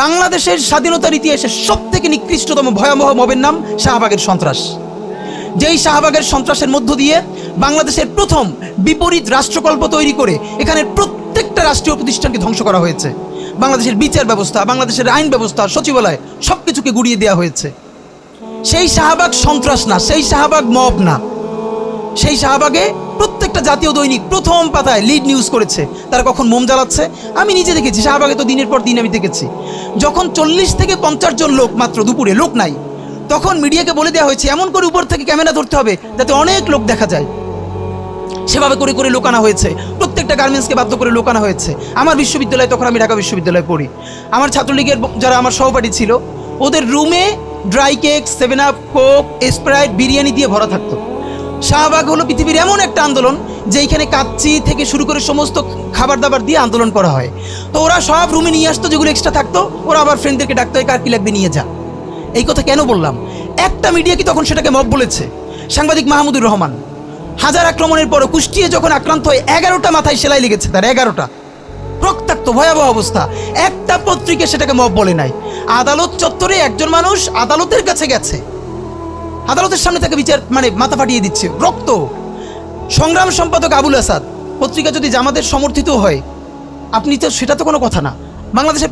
বাংলাদেশের স্বাধীনতার ইতিহাসে সব থেকে নিকৃষ্টতম ভয়াবহ মবের নাম শাহবাগের সন্ত্রাস। যেই শাহবাগের সন্ত্রাসের মধ্য দিয়ে বাংলাদেশের প্রথম বিপরীত রাষ্ট্রকল্প তৈরি করে এখানের প্রত্যেকটা রাষ্ট্রীয় প্রতিষ্ঠানকে ধ্বংস করা হয়েছে। বাংলাদেশের বিচার ব্যবস্থা, বাংলাদেশের আইন ব্যবস্থা, সচিবালয় সব কিছুকে গুড়িয়ে দেওয়া হয়েছে। সেই শাহবাগ সন্ত্রাস না, সেই শাহবাগ মব না। সেই শাহবাগে প্রত্যেকটা জাতীয় দৈনিক প্রথম পাতায় লিড নিউজ করেছে। তারা কখন মোম জ্বালাচ্ছে? আমি নিজে দেখেছি, শাহবাগে তো দিনের পর দিন আমি দেখেছি। যখন চল্লিশ থেকে পঞ্চাশ জন লোক মাত্র দুপুরে, লোক নাই, তখন মিডিয়াকে বলে দেওয়া হয়েছে, এমন করে উপর থেকে ক্যামেরা ধরতে হবে যাতে অনেক লোক দেখা যায়। সেভাবে করে করে লোকানা হয়েছে। প্রত্যেকটা গার্মেন্টসকে বাধ্য করে লোকানা হয়েছে। আমার বিশ্ববিদ্যালয়ে তখন আমি ঢাকা বিশ্ববিদ্যালয়ে পড়ি। আমার ছাত্রলীগের যারা আমার সহপাঠী ছিল, ওদের রুমে dry cake seven up Coke Sprite biryani দিয়ে ভরা থাকতো। শাহবাগ হলো পৃথিবীর এমন একটা আন্দোলন যেইখানে কাচ্চি থেকে শুরু করে সমস্ত খাবার দাবার দিয়ে আন্দোলন করা হয়। তো ওরা সব রুমে নিয়ে আসতো, যেগুলো এক্সট্রা থাকতো, ওরা আবার ফ্রেন্ডদেরকে ডাকতো "এই কার কি লাগবে নিয়ে যা। এই কথা কেন বললাম? একটা মিডিয়া কি তখন সেটাকে মব বলেছে? সাংবাদিক মাহমুদুর রহমান। হাজার আক্রমণের পরও কুষ্টিয়ে যখন আক্রান্ত হয় এগারোটা মাথায় সেলাই লেগেছে তার, এগারোটা। রক্তাক্ত, ভয়াবহ অবস্থা। একটা পত্রিকা সেটাকে মব বলে নাই। আদালত চত্বরে একজন মানুষ আদালতের কাছে গেছে। আদালতের সামনে তাকে বিচার মানে মাথা ফাটিয়ে দিচ্ছে। রক্ত। সংগ্রাম সম্পাদক আবুল আসাদ, পত্রিকা যদি জামাতের সমর্থিত হয়, আপনি তো, সেটা তো কোনো কথা না। বাংলাদেশের